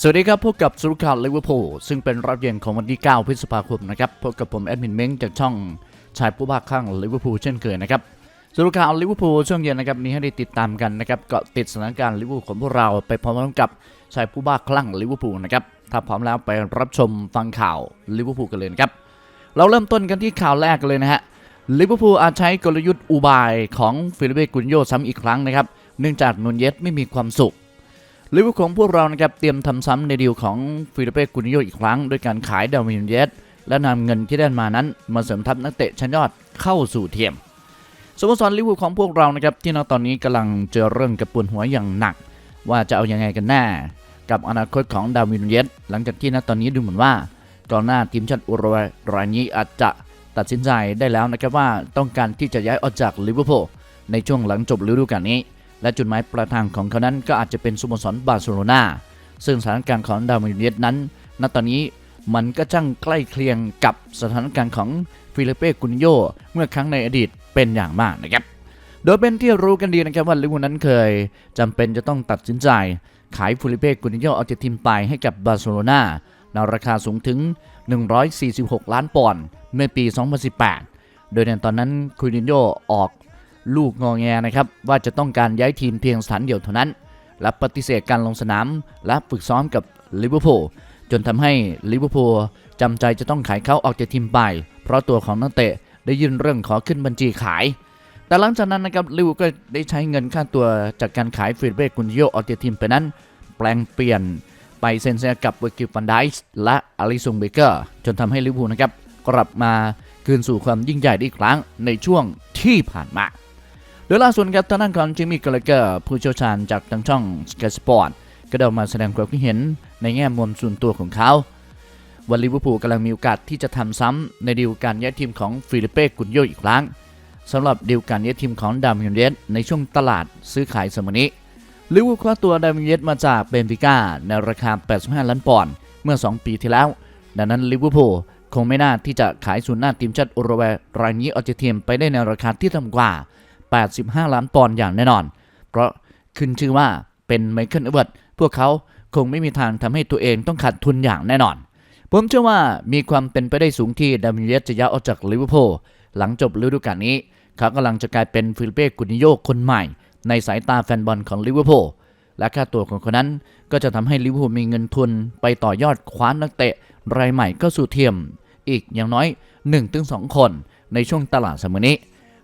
สวัสดีครับพบกับสุรุข่าวลิเวอร์พูลซึ่งเป็นรับเย็นของวันที่ 9 พฤษภาคมนะครับพบกับผมแอดมินเม้งจากช่องชายผู้บ้าคลั่งลิเวอร์พูลเช่นเคยนะครับสุรุข่าวลิเวอร์พูลช่วงเย็นนะครับมีให้ได้ติดตามกันนะครับเกาะติดสถานการณ์ลิเวอร์พูลของพวกเราไปพร้อมกับชายผู้บ้าคลั่งลิเวอร์พูลนะครับถ้าพร้อมแล้วไปรับชมฟังข่าวลิเวอร์พูลกันเลยนะครับเราเริ่มต้นกันที่ข่าวแรกกันเลยนะฮะลิเวอร์พูลอาจใช้กลยุทธ์อุบายของฟิลิเปกุนโยซ้ำอีกครั้งนะครับเนื่องจากนูนเยสไม่มีความสุข ลิเวอร์พูลของพวกเรานะครับเตรียมทำซ้ำในดีลของฟิลิเป้กุนิโยอีกครั้งโดยการขายดาวินเยสและนำเงินที่ได้มานั้น มาเสริมทัพนักเตะชั้นยอดเข้าสู่ทีมสโมสรลิเวอร์พูลของพวกเรานะครับที่ณตอนนี้กำลังเจอเรื่องกระปวนหัวอย่างหนัก ว่าจะเอาอยังไงกันแน่กับอนาคตของดาวินเยสหลังจากที่ณตอนนี้ดูเหมือนว่ากองหน้าทีมชาติอุรุกวัยรายนี้อาจจะตัดสินใจได้แล้วนะครับว่าต้องการที่จะย้ายออกจากลิเวอร์พูลในช่วงหลังจบฤดูกาลนี้ และจุดหมายปลายทางของเขานั้นก็อาจจะเป็นสโมสรบาร์เซโลนาซึ่งสถานการณ์ของดาวินเยสนั้น ณตอนนี้มันก็ช่างใกล้เคียงกับสถานการณ์ของฟิลิเป้กุนโยเมื่อครั้งในอดีตเป็นอย่างมากนะครับ โดยเป็นที่รู้กันดีนะครับว่าลิเวอร์พูลนั้นเคยจำเป็นจะต้องตัดสินใจ ขายฟิลิเป้กุนโยออกจากทีมไปให้กับบาร์เซโลนาในราคาสูงถึง 146 ล้านปอนด์เมื่อปี 2018 โดยในตอนนั้นคุนิโยออก ลูกงอแงนะครับว่าจะต้องการย้ายทีมเพียงสถานเดียวเท่านั้น และปฏิเสธการลงสนามและฝึกซ้อมกับลิเวอร์พูลจนทำให้ลิเวอร์พูลจำใจจะต้องขายเขาออกจากทีมไป เพราะตัวของนักเตะได้ยื่นเรื่องขอขึ้นบัญชีขาย แต่หลังจากนั้นนะครับลิเวอร์ก็ได้ใช้เงินค่าตัวจากการขายฟรีเบรกุนโยออกจากทีมไปนั้น แปลงเปลี่ยนไปเซ็นสัญญากับเวอร์กิลฟันไดส์และอลิซงเบเกอร์จนทำให้ลิเวอร์พูลนะครับกลับมาคืนสู่ความยิ่งใหญ่ได้อีกครั้งในช่วงที่ผ่านมา โดยล่าสุดครับทางด้านของจิมมี่กลเกอร์ผู้เชี่ยวชาญจากทางช่อง Sky Sport ก็ได้มาแสดงความคิดเห็นในแง่มุมส่วนตัวของเขาว่าลิเวอร์พูลกำลังมีโอกาสที่จะทำซ้ำในดีลการย้ายทีมของฟิลิเป้กุนโยอีกครั้งสำหรับดีลการย้ายทีมของดามิเนสในช่วงตลาดซื้อขายสมัยนี้ลิเวอร์พูลคว้าตัวดามิเนสมาจากเบนฟิก้าในราคา 85 ล้านปอนด์เมื่อ 2 ปีที่แล้ว ดังนั้นลิเวอร์พูลคงไม่น่าที่จะขายศูนย์หน้าทีมชาติอุรุกวัยรายนี้ออกจากทีมไปได้ในราคาที่ต่ำกว่า 85 ล้านปอนด์อย่างแน่นอน เพราะขึ้นชื่อว่าเป็นไมเคิลเอเวิร์ดพวกเขาคงไม่มีทางทำให้ตัวเองต้องขาดทุนอย่างแน่นอน ผมเชื่อว่ามีความเป็นไปได้สูงที่ดามิเลียสจะย้ายออกจากลิเวอร์พูลหลังจบฤดูกาลนี้ เขากำลังจะกลายเป็นฟิลิเป้กุนิโยคนใหม่ ในสายตาแฟนบอลของลิเวอร์พูลและค่าตัวของคนนั้นก็จะทำให้ลิเวอร์พูลมีเงินทุนไปต่อยอดคว้านักเตะรายใหม่ก็สู่เทียม อีกอย่างน้อย 1-2 คนในช่วงตลาดสมัยนี้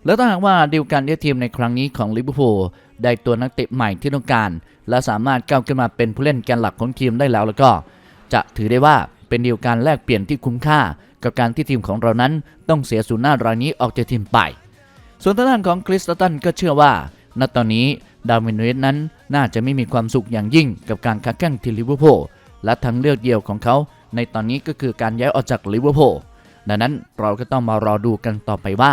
แล้วถ้าหากว่าดีลการเลี้ยทีมในครั้งนี้ของลิเวอร์พูลได้ตัวนักเตะใหม่ที่ต้องการ และสามารถก้าวขึ้นมาเป็นผู้เล่นแกนหลักของทีมได้แล้วแล้วก็ จะถือได้ว่าเป็นดีลการแลกเปลี่ยนที่คุ้มค่า กับการที่ทีมของเรานั้นต้องเสียศูนย์หน้ารายนี้ออกจากทีมไป ส่วนทางด้านของคริสตันก็เชื่อว่า ณตอนนี้ดาวินเนสนั้นน่าจะไม่มีความสุขอย่างยิ่งกับการค้าแข่งที่ลิเวอร์พูลและทางเลือกเดียวของเขา ในตอนนี้ก็คือการย้ายออกจากลิเวอร์พูลดังนั้นเราก็ต้องมารอดูกันต่อไปว่า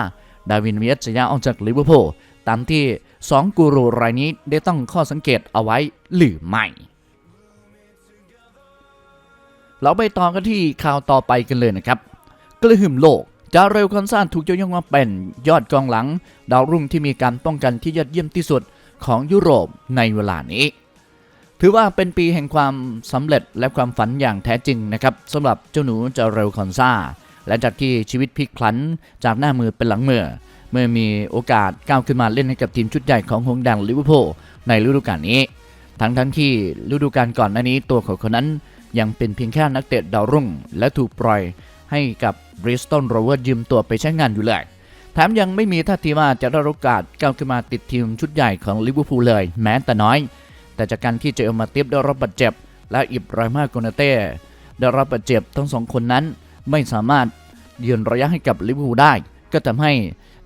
ดาวินเนสจะย้ายออกจากลิเวอร์พูลตามที่ 2 กูรูรายนี้ได้ตั้งข้อสังเกตเอาไว้หรือไม่ เราไปต่อกันที่ข่าวต่อไปกันเลยนะครับ กระหึ่มโลกจาเรลคอนซานถูกยกย่องว่าเป็นยอดกองหลัง ดาวรุ่งที่มีการป้องกันที่ยอดเยี่ยมที่สุดของยุโรปในเวลานี้ ถือว่าเป็นปีแห่งความสำเร็จและความฝันอย่างแท้จริงนะครับสำหรับเจ้าหนูจาเรลคอนซา และจากที่ชีวิตพลิกพลันจากหน้ามือเป็นหลังมือเมื่อมีโอกาสก้าวขึ้นมาเล่นให้กับทีมชุดใหญ่ของหงส์แดงลิเวอร์พูลในฤดูกาลนี้ ทั้งทั้งที่ฤดูกาลก่อนหน้านี้ตัวของเขานั้น ยังเป็นเพียงแค่นักเตะดาวรุ่ง และถูกปล่อยให้กับบริสตันโรเวอร์ยืมตัวไปใช้งานอยู่เลยแถมยังไม่มีท่าทีว่าจะได้โอกาสก้าวขึ้นมาติดทีมชุดใหญ่ของลิเวอร์พูลเลย แม้แต่น้อย แต่จากการที่เจอมาติฟได้รับบาดเจ็บ และอิบรายมาโกนาเต้ได้รับบาดเจ็บทั้งสองคนนั้น ไม่สามารถยืนระยะให้กับลิเวอร์พูลได้ ก็ทำให้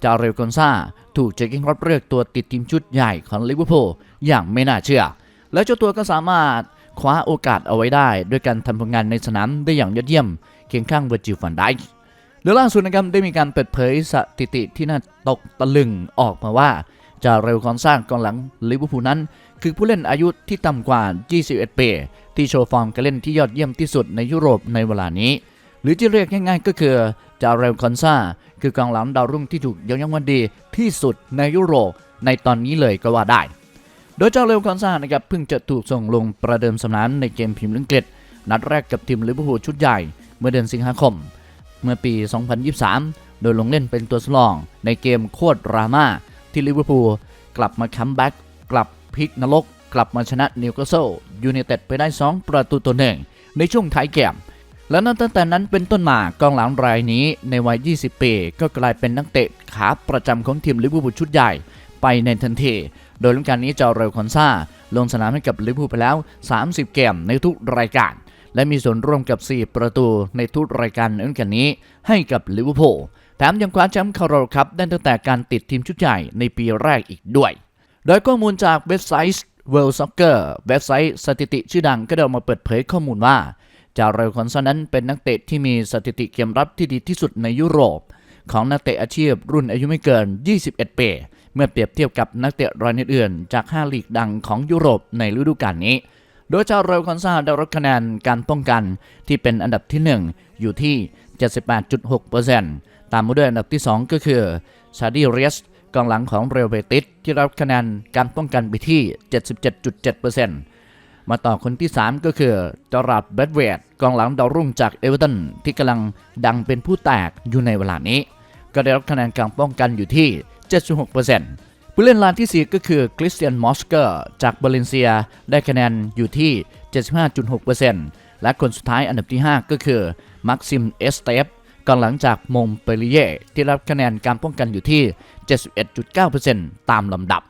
จาเรลกอนซาถูกเจคกิงรับเลือกตัวติดทีมชุดใหญ่ของลิเวอร์พูลอย่างไม่น่าเชื่อ และเจ้าตัวก็สามารถคว้าโอกาสเอาไว้ได้ ด้วยการทำผลงานในสนามได้อย่างยอดเยี่ยมเคียงข้างเวอร์จิลฟันไดค์โดยล่าสุดนะครับได้มีการเปิดเผยสถิติที่น่าตกตะลึงออกมาว่าจาเรลคอนซากองหลังลิเวอร์พูลนั้น คือผู้เล่นอายุที่ต่ำกว่า 21 ปี ที่โชว์ฟอร์มการเล่นที่ยอดเยี่ยมที่สุดในยุโรปในเวลานี้ หรือที่เรียกง่ายๆก็คือจาเรลคอนซาคือกองหลังดาวรุ่งที่ถูกยกย่องว่าดีที่สุดในยุโรปในตอนนี้เลยก็ว่าได้ โดยเจ้าเรลคอนซานะครับเพิ่งจะถูกส่งลงประเดิมสนามในเกมพรีเมียร์ลีกอังกฤษ นัดแรกกับทีมลิเวอร์พูลชุดใหญ่ เมื่อเดือนสิงหาคม เมื่อปี 2023 โดยลงเล่นเป็นตัวสำรองในเกมโคตรดราม่าที่ลิเวอร์พูลกลับมาคัมแบ็กกลับพลิกนรก กลับมาชนะนิวคาสเซิลยูไนเต็ดไปได้ 2 ประตูต่อหนึ่งในช่วงท้ายเกม และนับตั้งแต่นั้นเป็นต้นมากองหลังรายนี้ในวัย 20 ปี ก็กลายเป็นนักเตะขาประจำของทีมลิเวอร์พูลชุดใหญ่ไปในทันที โดยฤดูกาลนี้เจาเรลคอนซาลงสนามให้กับลิเวอร์พูลไปแล้ว 30 เกมในทุกรายการ และมีส่วนร่วมกับ 4 ประตูในทุกรายการในฤดูกาลนี้ให้กับลิเวอร์พูลแถมยังคว้าแชมป์คาร์โรลคัพได้ตั้งแต่การติดทีมชุดใหญ่ในปีแรกอีกด้วย โดยข้อมูลจากเว็บไซต์ World Soccer เว็บไซต์สถิติชื่อดังก็ได้ออกมาเปิดเผยข้อมูลว่า จาเรลคอนซานั้นเป็นนักเตะที่มีสถิติเกมรับที่ดีที่สุดในยุโรป ของนักเตะอาชีพรุ่นอายุไม่เกิน 21 ปี เมื่อเปรียบเทียบกับนักเตะรายอื่นๆจาก 5 ลีกดังของยุโรปในฤดูกาลนี้ โดยจาเรลคอนซาได้รับคะแนนการป้องกันที่เป็นอันดับที่ 1 อยู่ที่ 78.6%ตามมาด้วยอันดับที่ 2 ก็คือชาดีเรสกองหลังของเรอัลเบติสที่รับคะแนนการป้องกันไปที่ 77.7% มาต่อคนที่ 3 ก็คือจอราดเบดเวดกองหลังดาวรุ่งจากเอเวอร์ตันที่กำลังดังเป็นผู้แตกอยู่ในเวลานี้ ก็ได้รับคะแนนการป้องกันอยู่ที่ 76%ผู้เล่นรายที่ 4 ก็คือคริสเตียนมอสเกอร์จากเบอร์ลินเซียได้คะแนนอยู่ที่ 75.6%และคนสุดท้ายอันดับที่ 5 ก็คือมักซิมเอสเตฟกองหลังจากมงเปรีเย่ที่รับคะแนนการป้องกันอยู่ที่ 71.9%ตามลำดับ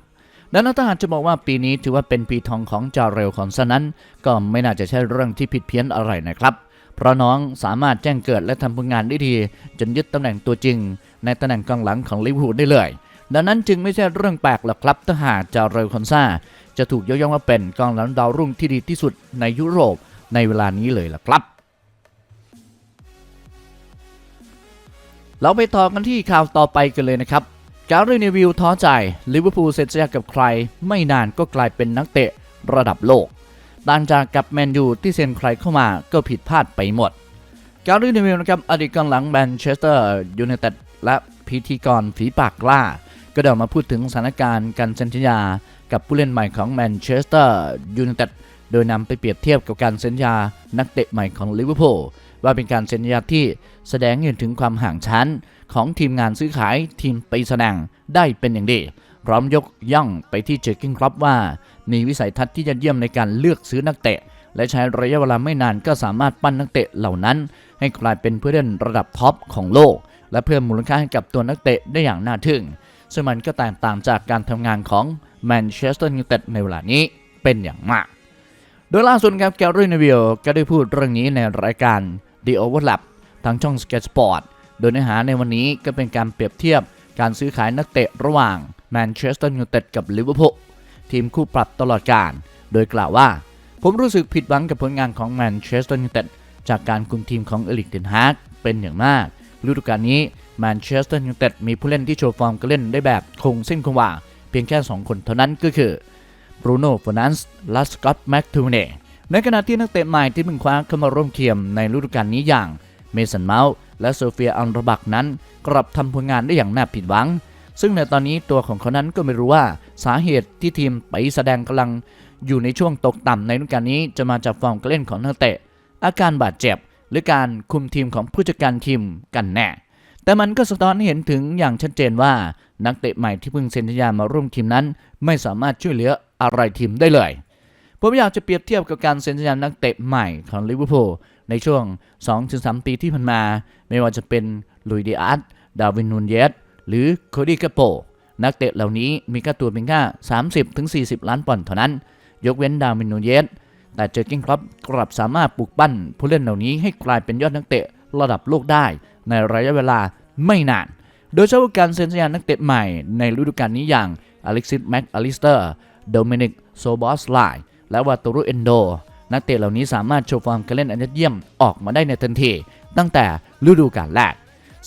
ดังนั้นถ้าหากจะบอกว่าปีนี้ถือว่าเป็นปีทองของจาเรลคอนซานั้น ก็ไม่น่าจะใช่เรื่องที่ผิดเพี้ยนอะไรนะครับเพราะน้องสามารถแจ้งเกิดและทำผลงานได้ดี จนยึดตำแหน่งตัวจริง ในตำแหน่งกองหลังของลิเวอร์พูลได้เลย ดังนั้นจึงไม่ใช่เรื่องแปลกหรอกครับถ้าหากจาเรลคอนซาจะถูกยกย่องว่าเป็นกองหลังดาวรุ่งที่ดีที่สุดในยุโรปในเวลานี้เลยล่ะครับเราไปต่อกันที่ข่าวต่อไปกันเลยนะครับ การรีวิวท้อใจลิเวอร์พูลเซ็นสัญญากับใคร ไม่นานก็กลายเป็นนักเตะระดับโลกต่างจากกับแมนยูที่เซ็นใครเข้ามาก็ผิดพลาดไปหมดการรีวิวนะครับอดีตกองหลังแมนเชสเตอร์ยูไนเต็ดและพิธีกรฝีปากกล้า ก็เดินมาพูดถึงสถานการณ์การเซ็นสัญญากับผู้เล่นใหม่ของแมนเชสเตอร์ยูไนเต็ดโดยนำไปเปรียบเทียบกับการเซ็นสัญญานักเตะใหม่ของลิเวอร์พูล ว่าเป็นการเซ็นสัญญาที่แสดงให้เห็นถึงความห่างชั้น ของทีมงานซื้อขายทีมไปแสดงได้เป็นอย่างดี พร้อมยกย่องไปที่เจอกิ้งครับว่า มีวิสัยทัศน์ที่ยอดเยี่ยมในการเลือกซื้อนักเตะ และใช้ระยะเวลาไม่นานก็สามารถปั้นนักเตะเหล่านั้น ให้กลายเป็นผู้เล่นระดับท็อปของโลก และเพิ่มมูลค่าให้กับตัวนักเตะได้อย่างน่าทึ่งซึ่งมันก็แตกต่างจากการทำงานของแมนเชสเตอร์ยูไนเต็ดในเวลานี้เป็นอย่างมาก โดยล่าสุดครับแกรี่นวิลก็ได้พูดเรื่องนี้ในรายการ The Overlap ทางช่อง Sketch Sport โดยเนื้อหาในวันนี้ก็เป็นการเปรียบเทียบการซื้อขายนักเตะระหว่างแมนเชสเตอร์ยูไนเต็ดกับลิเวอร์พูลทีมคู่ปรับตลอดการ โดยกล่าวว่า ผมรู้สึกผิดหวังกับผลงานของแมนเชสเตอร์ยูไนเต็ดจากการคุมทีมของเอลิกเดนฮากเป็นอย่างมากฤดูกาลนี้แมนเชสเตอร์ยูไนเต็ดมีผู้เล่นที่โชว์ฟอร์มการเล่นได้แบบคงเส้นคงวาเพียงแค่ 2 คนเท่านั้นก็คือบรูโน่ฟอนันส์และสกอตต์แม็กทูเน่ ในขณะที่นักเตะใหม่ที่เพิ่งคว้าเข้ามาร่วมเคียมในฤดูกาลนี้อย่างเมสันเมาส์และโซเฟียอันรบักนั้น กลับทำผลงานได้อย่างน่าผิดหวัง ซึ่งในตอนนี้ตัวของเขานั้นก็ไม่รู้ว่าสาเหตุที่ทีมไปแสดงกำลังอยู่ในช่วงตกต่ำในฤดูกาลนี้จะมาจากฟอร์มการเล่นของนักเตะ อาการบาดเจ็บ หรือการคุมทีมของผู้จัดการทีมกันแน่ แต่มันก็สะท้อนให้เห็นถึงอย่างชัดเจนว่านักเตะใหม่ที่เพิ่งเซ็นสัญญามาร่วมทีมนั้น ไม่สามารถช่วยเหลืออะไรทีมได้เลย ผมอยากจะเปรียบเทียบกับการเซ็นสัญญานักเตะใหม่ของลิเวอร์พูลในช่วง 2-3 ปีที่ผ่านมา ไม่ว่าจะเป็นลุยดิอาร์ตดาวินนูนเยสหรือโคดีกาโป นักเตะเหล่านี้มีค่าตัวเพียงแค่30-40 ล้านปอนด์เท่านั้น ยกเว้นดาวินนูนเยสแต่เจอร์กิงครับกลับสามารถปลุกปั้นผู้เล่นเหล่านี้ให้กลายเป็นยอดนักเตะระดับโลกได้ ในระยะเวลาไม่นาน โดยเฉพาะการเซ็นสัญญานักเตะใหม่ในฤดูกาลนี้อย่างอเล็กซิสแม็กอลิสเตอร์โดมินิกโซบอสไล และวาตูรุเอนโด นักเตะเหล่านี้สามารถโชว์ฟอร์มการเล่นอันยอดเยี่ยมออกมาได้ในทันที ตั้งแต่ฤดูกาลแรก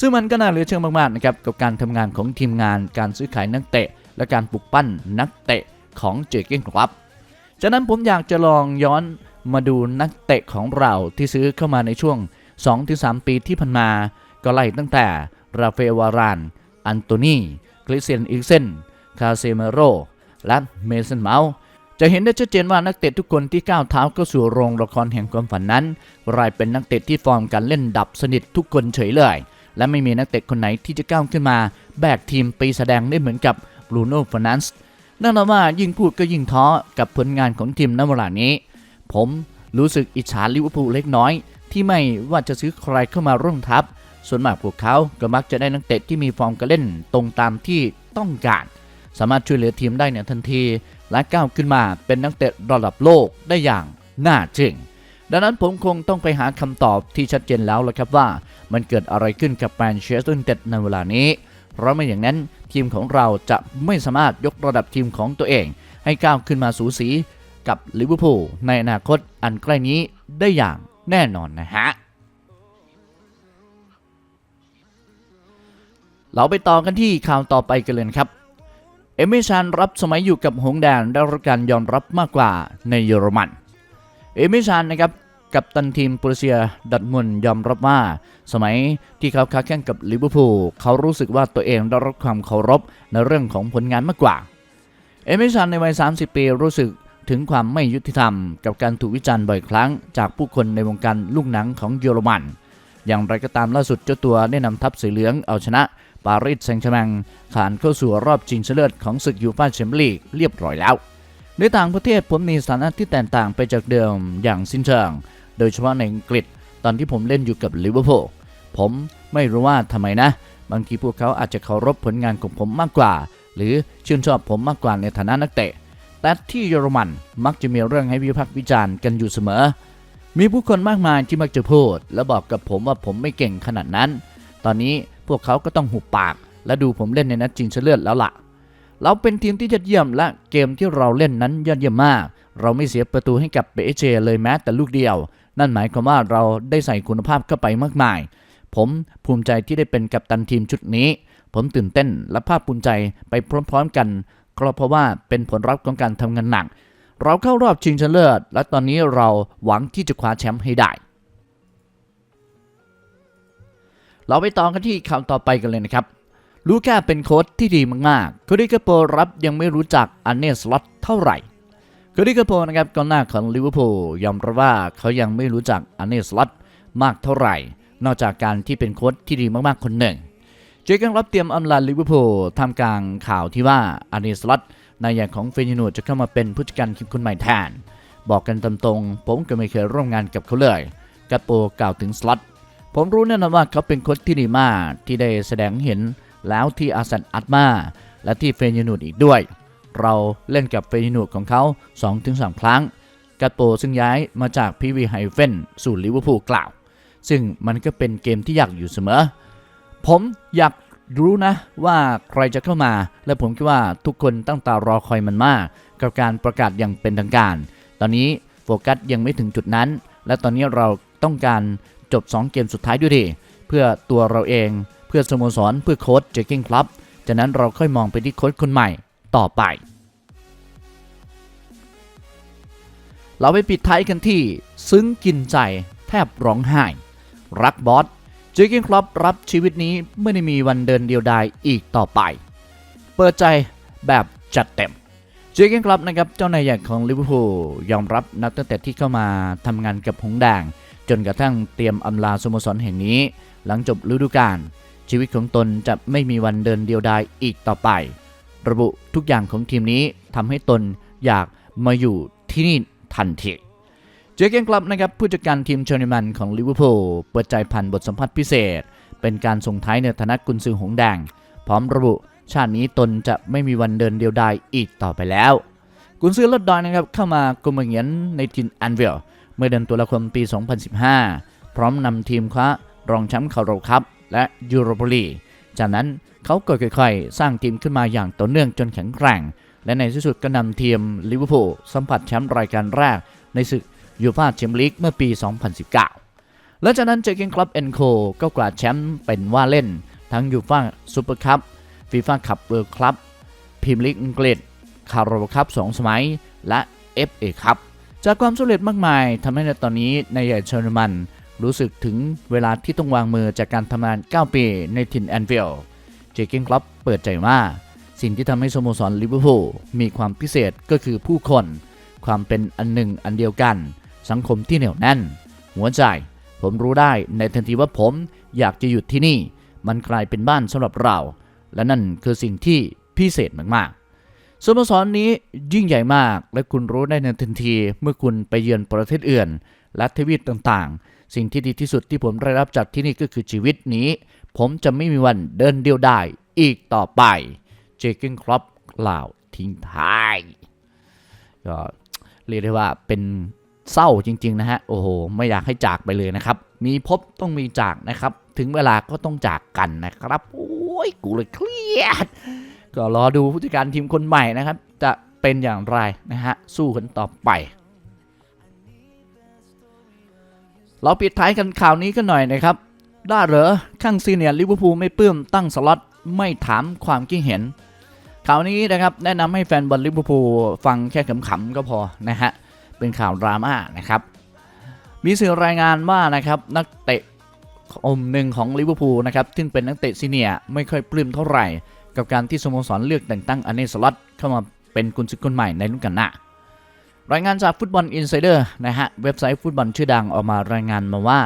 ซึ่งมันก็น่าเหลือเชื่อมากๆนะครับกับการทำงานของทีมงานการซื้อขายนักเตะ และการปลุกปั้นนักเตะของเจเก้นครับจากนั้นผมอยากจะลองย้อนมาดูนักเตะของเราที่ซื้อเข้ามาในช่วง 2-3 ปีที่ผ่านมา ก็ไล่ตั้งแต่ราเอลวาราน อันโตนีคริสเตียนอิกเซน คาเซเมโร และเมสันเมาส์ จะเห็นได้ชัดเจนว่านักเตะทุกคนที่ก้าวเท้าเข้าสู่โรงละครแห่งความฝันนั้นกลายเป็นนักเตะที่ฟอร์มการเล่นดับสนิททุกคนเฉยเลย และไม่มีนักเตะคนไหนที่จะก้าวขึ้นมา แบกทีมไปแสดงได้เหมือนกับบรูโน่ฟ r นันส์นั่นแปลว่ายิ่งพูดก็ยิ่งท้อกับผลงานของทีมณเวลานี้ ผมรู้สึกอิจฉาลิเวอร์พูลเล็กน้อย ที่ไม่ว่าจะซื้อใครเข้ามาร่วมทัพ ส่วนมากพวกเขาก็มักจะได้นักเตะที่มีฟอร์มการเล่นตรงตามที่ต้องการ สามารถช่วยเหลือทีมได้ในทันทีและก้าวขึ้นมาเป็นนักเตะระดับโลกได้อย่างน่าจึงดังนั้นผมคงต้องไปหาคำตอบที่ชัดเจนแล้วละครับว่า มันเกิดอะไรขึ้นกับแมนเชสเตอร์ยูไนเต็ดในเวลานี้ เพราะไม่อย่างนั้นทีมของเราจะไม่สามารถยกระดับทีมของตัวเอง ให้ก้าวขึ้นมาสูสีกับลิเวอร์พูลในอนาคตอันใกล้นี้ได้อย่างแน่นอนนะฮะ เราไปต่อกันที่ข่าวต่อไปกันเลยครับ เอมิชันรับสมัยอยู่กับหงแดนได้รับการยอมรับมากกว่าในเยอรมัน เอมิชันนะครับกับตันทีมโปรเซียดัตมุนยอมรับว่า สมัยที่เขาค้าแข่งกับลิเวอร์พูลเขารู้สึกว่าตัวเองได้รับความเคารพในเรื่องของผลงานมากกว่า เอมิชันในวัย 30 ปีรู้สึกถึงความไม่ยุติธรรม กับการถูกวิจารณ์บ่อยครั้ง จากผู้คนในวงการลูกหนังของเยอรมัน อย่างไรก็ตามล่าสุดเจ้าตัวได้นำทัพสีเหลืองเอาชนะ ปารีสแซงต์แชร์แมงผ่านเข้าสู่รอบชิงชนะเลิศของศึกยูฟ่าแชมเปี้ยนลีกเรียบร้อยแล้วในต่างประเทศผมมีสถานะที่แตกต่างไปจากเดิมอย่างสิ้นเชิง โดยเฉพาะในอังกฤษตอนที่ผมเล่นอยู่กับลิเวอร์พูลผมไม่รู้ว่าทำไมนะ บางทีพวกเขาอาจจะเคารพผลงานของผมมากกว่า หรือชื่นชอบผมมากกว่าในฐานะนักเตะ แต่ที่เยอรมันมักจะมีเรื่องให้วิพากษ์วิจารณ์กันอยู่เสมอ มีผู้คนมากมายที่มักจะพูด และบอกกับผมว่าผมไม่เก่งขนาดนั้น ตอนนี้ พวกเขาก็ต้องหุบปาก และดูผมเล่นในนัดชิงชนะเลิศแล้วล่ะ เราเป็นทีมที่ยอดเยี่ยมและเกมที่เราเล่นนั้นยอดเยี่ยมมาก เราไม่เสียประตูให้กับเปเจเลยแม้แต่ลูกเดียว นั่นหมายความว่าเราได้ใส่คุณภาพเข้าไปมากมาย ผมภูมิใจที่ได้เป็นกัปตันทีมชุดนี้ ผมตื่นเต้นและภาคภูมิใจไปพร้อมๆกันก็เพราะว่าเป็นผลลัพธ์ของการทำงานหนัก เราเข้ารอบชิงชนะเลิศ และตอนนี้เราหวังที่จะคว้าแชมป์ให้ได้ เราไปต่อกันที่ข่าวต่อไปกันเลยนะครับลูก้าเป็นโค้ชที่ดีมากๆคดิกาโปรับยังไม่รู้จักอันเนสล็อตเท่าไหร่คดิกาโปนะครับกองหน้าของลิเวอร์พูลยอมรับว่าเขายังไม่รู้จักอันเนสล็อตมากเท่าไหร่ นอกจากการที่เป็นโค้ชที่ดีมากๆคนหนึ่ง เจอกันรับเตรียมอำลาลิเวอร์พูลทำกลางข่าวที่ว่าอันเนสล็อตนายอย่างของเฟยินูจะเข้ามาเป็นผู้จัดการทีมคนใหม่แทน บอกกันตามตรงผมก็ไม่เคยร่วมงานกับเขาเลยกาโปกล่าวถึงสล็อต ผมรู้แน่นอนว่าเขาเป็นค้ชที่ดีมากที่ได้แสดงเห็นแล้วที่อาซันอัตมา และที่เฟยนูดอีกด้วย เราเล่นกับเฟยนูดของเขา 2-3 ครั้งกัตโปซึ่งย้ายมาจากพีวีไฮเฟนสู่ลิเวอร์พูลกล่าว ซึ่งมันก็เป็นเกมที่ยากอยู่เสมอ ผมอยากรู้นะว่าใครจะเข้ามา และผมคิดว่าทุกคนตั้งตารอคอยมันมาก กับการประกาศอย่างเป็นทางการ ตอนนี้โฟกัสยังไม่ถึงจุดนั้น และตอนนี้เราต้องการ จบ 2 เกมสุดท้ายด้วยดี เพื่อตัวเราเอง เพื่อสโมสร เพื่อโค้ชเจคกิ้งครับจากนั้นเราค่อยมองไปที่โค้ชคนใหม่ต่อไป เราไปปิดท้ายกันที่ ซึ้งกินใจแทบร้องไห้ รักบอสเจคกิ้งครับรับชีวิตนี้ไม่ได้มีวันเดินเดียวดายอีกต่อไป เปิดใจแบบจัดเต็มเจคกิ้งครับนะครับเจ้านายใหญ่ของลิเวอร์พูลยอมรับนักตั้งแต่ที่เข้ามาทำงานกับหงแดง จนกระทั่งเตรียมอำลาสโมสรแห่งนี้ หลังจบฤดูกาลชีวิตของตนจะไม่มีวันเดินเดียวดายอีกต่อไป ระบุทุกอย่างของทีมนี้ทำให้ตนอยากมาอยู่ที่นี่ทันทีเจคเกนกลับนะครับผู้จัดการทีมเชอนิมันของลิเวอร์พูลเปิดใจผ่านบทสัมภาษณ์พิเศษ เป็นการส่งท้ายในฐานะกุนซือหงส์แดง พร้อมระบุ ชาตินี้ตนจะไม่มีวันเดินเดียวดายอีกต่อไปแล้ว กุนซือลดดอยนะครับเข้ามากลมเงียนในทีมแอนเวล เมื่อเดือนตุลาคมปี 2015 พร้อมนำทีมคว้ารองแชมป์คาราคัพและยูโรปลีจากนั้นเขาก็ค่อยๆ สร้างทีมขึ้นมาอย่างต่อเนื่องจนแข็งแกร่ง และในที่สุดก็นำทีมลิเวอร์พูลสัมผัสแชมป์รายการแรก ในศึกยูฟ่าแชมเปี้ยนลีกเมื่อปี 2019 และจากนั้นเจอเกนคลับเอนโคก็กวาดแชมป์เป็นว่าเล่น ทั้งยูฟ่าซูเปอร์คัพฟีฟ่าคัพเวิลด์คลับพรีเมียร์ลีกอังกฤษคาราบาคัพ2สมัยและ FA คัพ จากความสำเร็จมากมายทำให้ในตอนนี้ในใหญ่เชอร์มัน รู้สึกถึงเวลาที่ต้องวางมือจากการทำงาน 9 ปีในทินแอนฟิลด์เจคกิงคลับเปิดใจว่า สิ่งที่ทำให้สโมสรลิเวอร์พูลมีความพิเศษก็คือผู้คน ความเป็นอันหนึ่งอันเดียวกัน สังคมที่เหนียวแน่น หัวใจ ผมรู้ได้ในทันทีว่าผมอยากจะหยุดที่นี่ มันกลายเป็นบ้านสำหรับเรา และนั่นคือสิ่งที่พิเศษมากๆ สโมสรนี้ยิ่งใหญ่มากและคุณรู้ได้ในทันทีเมื่อคุณไปเยือนประเทศอื่น และทวีปต่างๆ สิ่งที่ดีที่สุดที่ผมได้รับจากที่นี่ก็คือชีวิตนี้ ผมจะไม่มีวันเดินเดียวได้อีกต่อไป เจเกนครอปกล่าวทิ้งท้ายก็เรียกได้ว่าเป็นเศร้าจริง ๆ นะฮะ โอ้โห ไม่อยากให้จากไปเลยนะครับ มีพบต้องมีจากนะครับ ถึงเวลาก็ต้องจากกันนะครับ โอ้ย กูเลยเครียด ก็รอดูผู้จัดการทีมคนใหม่นะครับ จะเป็นอย่างไรนะฮะ สู้กันต่อไป เราปิดท้ายกันข่าวนี้กันหน่อยนะครับได้เหรอข้างซีเนียร์ลิเวอร์พูลไม่ปลื้มตั้งสล็อตไม่ถามความคิดเห็นข่าวนี้นะครับแนะนำให้แฟนบอลลิเวอร์พูลฟังแค่ขำๆก็พอนะฮะ เป็นข่าวดราม่านะครับ มีสื่อรายงานว่านะครับนักเตะอมหนึ่งของลิเวอร์พูลนะครับซึ่งเป็นนักเตะซีเนียร์ไม่ค่อยปลื้มเท่าไหร่ กับการที่สโมสรเลือกแต่งตั้งอันเนสลอตเข้ามาเป็นกุนซือคนใหม่ในรุ่นกันหน้ารายงานจากฟุตบอลอินไซเดอร์นะฮะเว็บไซต์ฟุตบอลชื่อดังออกมารายงานมาว่า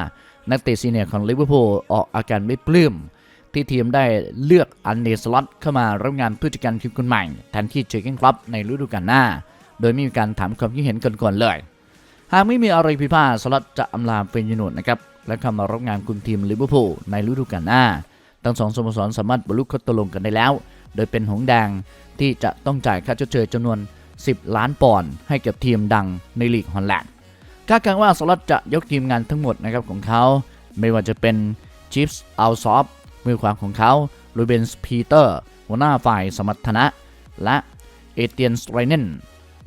นักเตะซีเนียร์ของลิเวอร์พูลออกอาการไม่ปลื้มที่ทีมได้เลือกอันเดสลอตเข้ามารับงานผู้จัดการทีมคนใหม่แทนที่เจอเกนคลับในฤดูกาลหน้า โดยไม่มีการถามความคิดเห็นก่อนๆเลย หากไม่มีอะไรผิดพลาดสลอตจะอำลาเป็นยนุนนะครับและเข้ามารับงานคุมทีมลิเวอร์พูลในฤดูกาลหน้า ทั้งสองสโมสรสามารถบรรลุข้อตกลงกันได้แล้ว โดยเป็นหงแดงที่จะต้องจ่ายค่าชดเชยจำนวน 10 ล้านปอนด์ให้กับทีมดังในลีกฮอลแลนด์คาดการณ์ว่าสล็อตจะยกทีมงานทั้งหมดนะครับของเขา ไม่ว่าจะเป็นชิฟส์อัลซอฟมือขวาของเขาลูเบนส์พีเตอร์หัวหน้าฝ่ายสมรรถนะ และเอเตียนสไตรเนน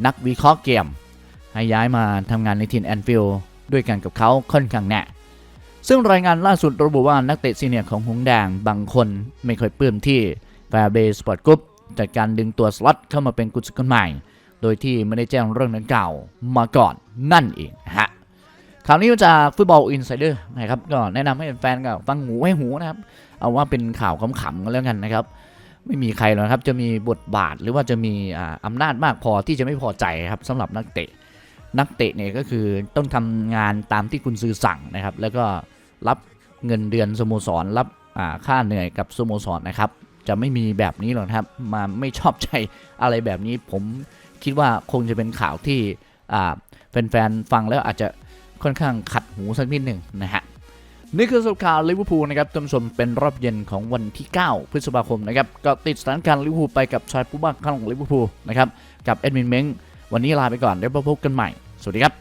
นักวิเคราะห์เกม ให้ย้ายมาทำงานในทีมแอนฟิลด์ด้วยกันกับเขาค่อนข้างแน่ ซึ่งรายงานล่าสุดระบุว่านักเตะซีเนียร์ของหงแดงบางคนไม่ค่อยปลื้มที่แฟร์เบย์สปอร์ตกรุ๊ปจัดการดึงตัวสล็อตเข้ามาเป็นกุญสือคนใหม่ โดยที่ไม่ได้แจ้งเรื่องนั้นเก่าวมาก่อนนั่นเองฮะข่าวนี้มาจากฟุตบอลอินไซเดอร์นะครับก็แนะนำให้แฟนก็ฟังหูให้หูนะครับ เอาว่าเป็นข่าวขำๆกันแล้วกันนะครับ ไม่มีใครหรอกครับจะมีบทบาทหรือว่าจะมีอ่าอำนาจมากพอที่จะไม่พอใจครับสำหรับนักเตะ นักเตะเนี่ยก็คือต้องทำงานตามที่คุณซื้อสั่งนะครับ แล้วก็ รับเงินเดือนสโมสรรับค่าเหนื่อยกับสโมสรนะครับ จะไม่มีแบบนี้หรอกครับ มาไม่ชอบใจอะไรแบบนี้ ผมคิดว่าคงจะเป็นข่าวที่แฟนๆฟังแล้วอาจจะค่อนข้างขัดหูสักนิดหนึ่งนะฮะนี่คือสรุปข่าวลิเวอร์พูลนะครับท่านผู้ชมเป็นรอบเย็นของวันที่ 9 พฤษภาคมนะครับก็ติดสถานการณ์ลิเวอร์พูลไปกับชายผู้บ้าข้างของลิเวอร์พูลนะครับกับแอดมินเม้งวันนี้ลาไปก่อนเดี๋ยวพบกันใหม่ สวัสดีครับ